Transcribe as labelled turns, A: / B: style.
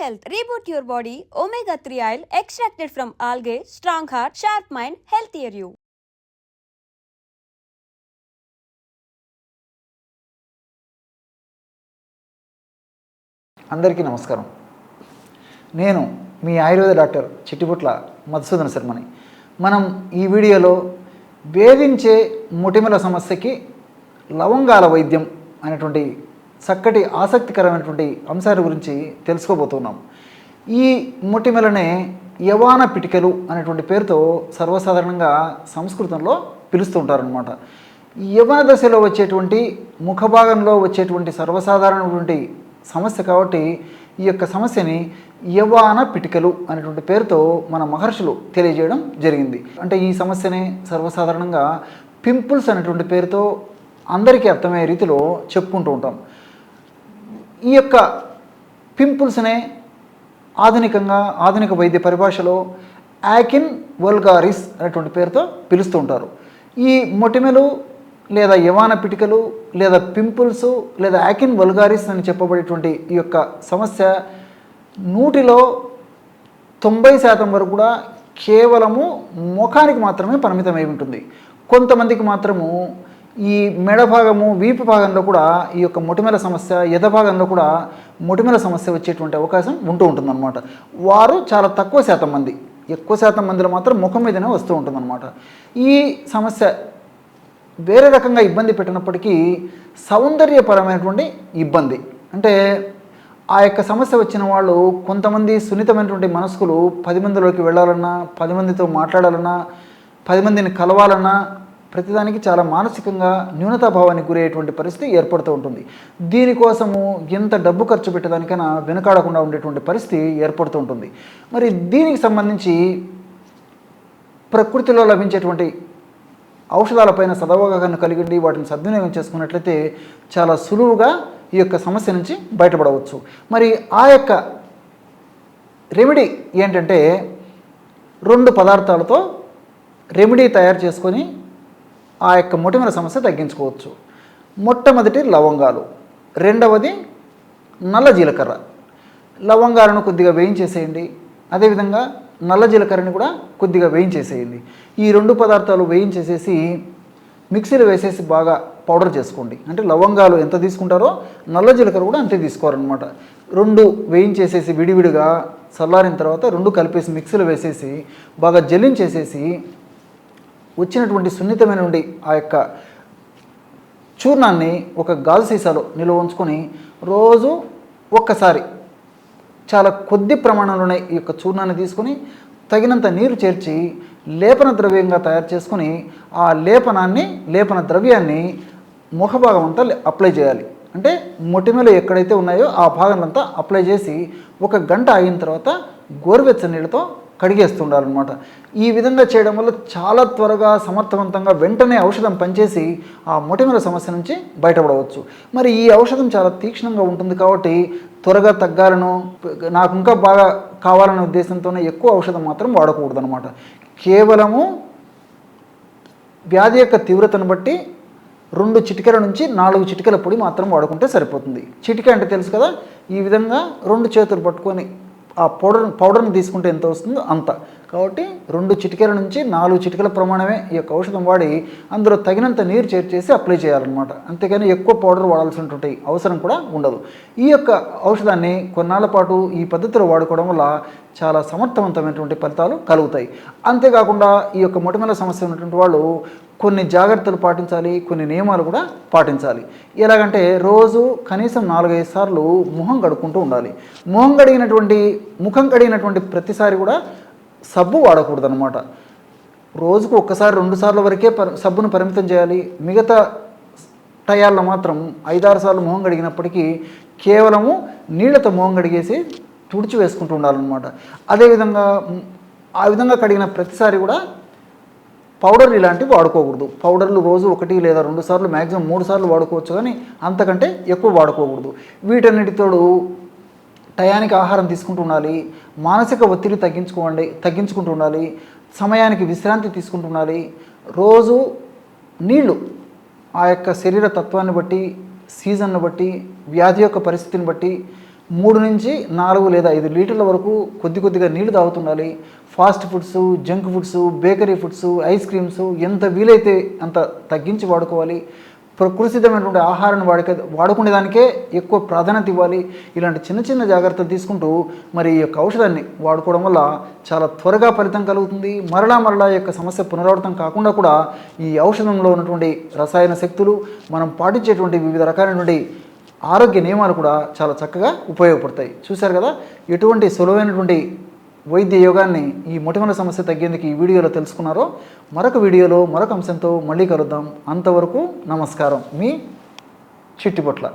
A: Health reboot your body omega three oil extracted from algae strong heart sharp mind healthier you
B: అందరికీ నమస్కారం. నేను మీ Ayurveda doctor Chittiputla Madhusudana శర్మని. మనం ఈ వీడియోలో వేధించే ముటిమల సమస్యకి లవంగాల వైద్యం అనేటువంటి చక్కటి ఆసక్తికరమైనటువంటి అంశాల గురించి తెలుసుకోబోతున్నాం. ఈ మొటిమలనే యవాన పిటికలు అనేటువంటి పేరుతో సర్వసాధారణంగా సంస్కృతంలో పిలుస్తుంటారనమాట యవన దశలో వచ్చేటువంటి ముఖభాగంలో వచ్చేటువంటి సర్వసాధారణటువంటి సమస్య కాబట్టి ఈ యొక్క సమస్యని యవాన పిటికలు అనేటువంటి పేరుతో మన మహర్షులు తెలియజేయడం జరిగింది. అంటే ఈ సమస్యని సర్వసాధారణంగా పింపుల్స్ అనేటువంటి పేరుతో అందరికీ అర్థమయ్యే రీతిలో చెప్పుకుంటూ ఉంటాం. ఈ యొక్క పింపుల్స్నే ఆధునికంగా ఆధునిక వైద్య పరిభాషలో యాకిన్ వల్గారిస్ అనేటువంటి పేరుతో పిలుస్తూ ఉంటారు. ఈ మొటిమెలు లేదా యవాన పిటికలు లేదా పింపుల్స్ లేదా యాకిన్ వల్గారిస్ అని చెప్పబడేటువంటి ఈ యొక్క సమస్య నూటిలో తొంభై శాతం వరకు కూడా కేవలము ముఖానికి మాత్రమే పరిమితమై ఉంటుంది. కొంతమందికి మాత్రము ఈ మెడ భాగము వీపు భాగంలో కూడా ఈ యొక్క మొటిమల సమస్య ఎద భాగంలో కూడా మొటిమల సమస్య వచ్చేటువంటి అవకాశం ఉంటూ ఉంటుందన్నమాట. వారు చాలా తక్కువ శాతం మంది ఎక్కువ శాతం మందిలో మాత్రం ముఖం మీదనే వస్తూ ఉంటుందన్నమాట. ఈ సమస్య వేరే రకంగా ఇబ్బంది పెట్టినప్పటికీ సౌందర్యపరమైనటువంటి ఇబ్బంది. అంటే ఆ యొక్క సమస్య వచ్చిన వాళ్ళు కొంతమంది సున్నితమైనటువంటి మనస్కులు పది మందిలోకి వెళ్ళాలన్నా పది మందితో మాట్లాడాలన్నా పది మందిని కలవాలన్నా ప్రతిదానికి చాలా మానసికంగా న్యూనతాభావానికి గురయ్యేటువంటి పరిస్థితి ఏర్పడుతూ ఉంటుంది. దీనికోసము ఎంత డబ్బు ఖర్చు పెట్టడానికైనా వెనకాడకుండా ఉండేటువంటి పరిస్థితి ఏర్పడుతూ ఉంటుంది. మరి దీనికి సంబంధించి ప్రకృతిలో లభించేటువంటి ఔషధాలపైన సదవగాహన కలిగి ఉండి వాటిని సద్వినియోగం చేసుకున్నట్లయితే చాలా సులువుగా ఈ యొక్క సమస్య నుంచి బయటపడవచ్చు. మరి ఆ యొక్క రెమెడీ ఏంటంటే రెండు పదార్థాలతో రెమెడీ తయారు చేసుకొని ఆ యొక్క మొటిమల సమస్య తగ్గించుకోవచ్చు. మొట్టమొదటి లవంగాలు. రెండవది నల్ల జీలకర్ర. లవంగాలను కొద్దిగా వేయించేసేయండి. అదేవిధంగా నల్ల జీలకర్రని కూడా కొద్దిగా వేయించేసేయండి. ఈ రెండు పదార్థాలు వేయించేసేసి మిక్సీలో వేసేసి బాగా పౌడర్ చేసుకోండి. అంటే లవంగాలు ఎంత తీసుకుంటారో నల్ల జీలకర్ర కూడా అంతే తీసుకోవాలన్నమాట. రెండు వేయించేసేసి విడివిడిగా చల్లారిన తర్వాత రెండు కలిపేసి మిక్సీలో వేసేసి బాగా జల్లించేసేసి వచ్చినటువంటి సున్నితమైన ఉండి ఆ యొక్క చూర్ణాన్ని ఒక గాజు సీసాలో నిల్వ ఉంచుకొని రోజు ఒక్కసారి చాలా కొద్ది ప్రమాణంలోనే ఈ యొక్క చూర్ణాన్ని తీసుకొని తగినంత నీరు చేర్చి లేపన ద్రవ్యంగా తయారు చేసుకొని ఆ లేపనాన్ని లేపన ద్రవ్యాన్ని ముఖభాగం అంతా అప్లై చేయాలి. అంటే మొటిమలు ఎక్కడైతే ఉన్నాయో ఆ భాగంలో అప్లై చేసి ఒక గంట అయిన తర్వాత గోరువెచ్చని నీళ్ళతో కడిగేస్తుండాలన్నమాట. ఈ విధంగా చేయడం వల్ల చాలా త్వరగా సమర్థవంతంగా వెంటనే ఔషధం పనిచేసి ఆ మొటిమల సమస్య నుంచి బయటపడవచ్చు. మరి ఈ ఔషధం చాలా తీక్షణంగా ఉంటుంది కాబట్టి త్వరగా తగ్గాలను నాకు ఇంకా బాగా కావాలనే ఉద్దేశంతోనే ఎక్కువ ఔషధం మాత్రం వాడకూడదు అనమాట కేవలము వ్యాధి యొక్క తీవ్రతను బట్టి రెండు చిటికల నుంచి నాలుగు చిటికల పొడి మాత్రం వాడుకుంటే సరిపోతుంది. చిటిక అంటే తెలుసు కదా ఈ విధంగా రెండు చేతులు పట్టుకొని ఆ పౌడర్ పౌడర్ని తీసుకుంటే ఎంత వస్తుందో అంత. కాబట్టి రెండు చిటికల నుంచి నాలుగు చిటికల ప్రమాణమే ఈ యొక్క ఔషధం వాడి అందులో తగినంత నీరు చేర్చేసి అప్లై చేయాలన్నమాట. అంతేకాని ఎక్కువ పౌడర్ వాడాల్సినటువంటి అవసరం కూడా ఉండదు. ఈ యొక్క ఔషధాన్ని కొన్నాళ్ళ పాటు ఈ పద్ధతిలో వాడుకోవడం వల్ల చాలా సమర్థవంతమైనటువంటి ఫలితాలు కలుగుతాయి. అంతేకాకుండా ఈ యొక్క మొటిమల సమస్య ఉన్నటువంటి వాళ్ళు కొన్ని జాగ్రత్తలు పాటించాలి కొన్ని నియమాలు కూడా పాటించాలి. ఎలాగంటే రోజు కనీసం నాలుగైదు సార్లు ముఖం కడుక్కుంటూ ఉండాలి. ముఖం కడిగినటువంటి ముఖం కడిగినటువంటి ప్రతిసారి కూడా సబ్బు వాడకూడదు అనమాట రోజుకు ఒక్కసారి రెండు సార్లు వరకే పరి సబ్బును పరిమితం చేయాలి. మిగతా టయాల్లో మాత్రం ఐదారు సార్లు మొహం కడిగినప్పటికీ కేవలము నీళ్ళతో మొహం కడిగేసి తుడిచి వేసుకుంటూ ఉండాలన్నమాట. అదేవిధంగా ఆ విధంగా కడిగిన ప్రతిసారి కూడా పౌడర్లు ఇలాంటివి వాడుకోకూడదు. పౌడర్లు రోజు ఒకటి లేదా రెండు సార్లు మ్యాక్సిమం మూడు సార్లు వాడుకోవచ్చు కానీ అంతకంటే ఎక్కువ వాడుకోకూడదు. వీటన్నిటితోడు టయానికి ఆహారం తీసుకుంటూ ఉండాలి మానసిక ఒత్తిడి తగ్గించుకోండి తగ్గించుకుంటూ ఉండాలి సమయానికి విశ్రాంతి తీసుకుంటూ ఉండాలి. రోజు నీళ్ళు ఆ యొక్క శరీర తత్వాన్ని బట్టి సీజన్ను బట్టి వ్యాధి యొక్క పరిస్థితిని బట్టి మూడు నుంచి నాలుగు లేదా ఐదు లీటర్ల వరకు కొద్ది కొద్దిగా నీళ్ళు తాగుతుండాలి. Fast foods junk foods bakery foods ice creams ఎంత వీలైతే అంత తగ్గించి వాడుకోవాలి. ప్రకృతిదమైనటువంటి ఆహారాన్ని వాడక వాడుకునే దానికే ఎక్కువ ప్రాధాన్యత ఇవ్వాలి. ఇలాంటి చిన్న చిన్న జాగ్రత్తలు తీసుకుంటూ మరి ఈ యొక్క ఔషధాన్ని వాడుకోవడం వల్ల చాలా త్వరగా ఫలితం కలుగుతుంది. మరలా మరలా యొక్క సమస్య పునరావృతం కాకుండా కూడా ఈ ఔషధంలో ఉన్నటువంటి రసాయన శక్తులు మనం పాటించేటువంటి వివిధ రకాలైనటువంటి ఆరోగ్య నియమాలు కూడా చాలా చక్కగా ఉపయోగపడతాయి. చూశారు కదా? ఎటువంటి సులువైనటువంటి వైద్య యోగాన్ని ఈ మొటిమల సమస్య తగ్గేందుకు ఈ వీడియోలో తెలుసుకున్నారో మరొక వీడియోలో మరొక అంశంతో మళ్ళీ కలుద్దాం. అంతవరకు నమస్కారం. మీ చిట్టిపొట్ల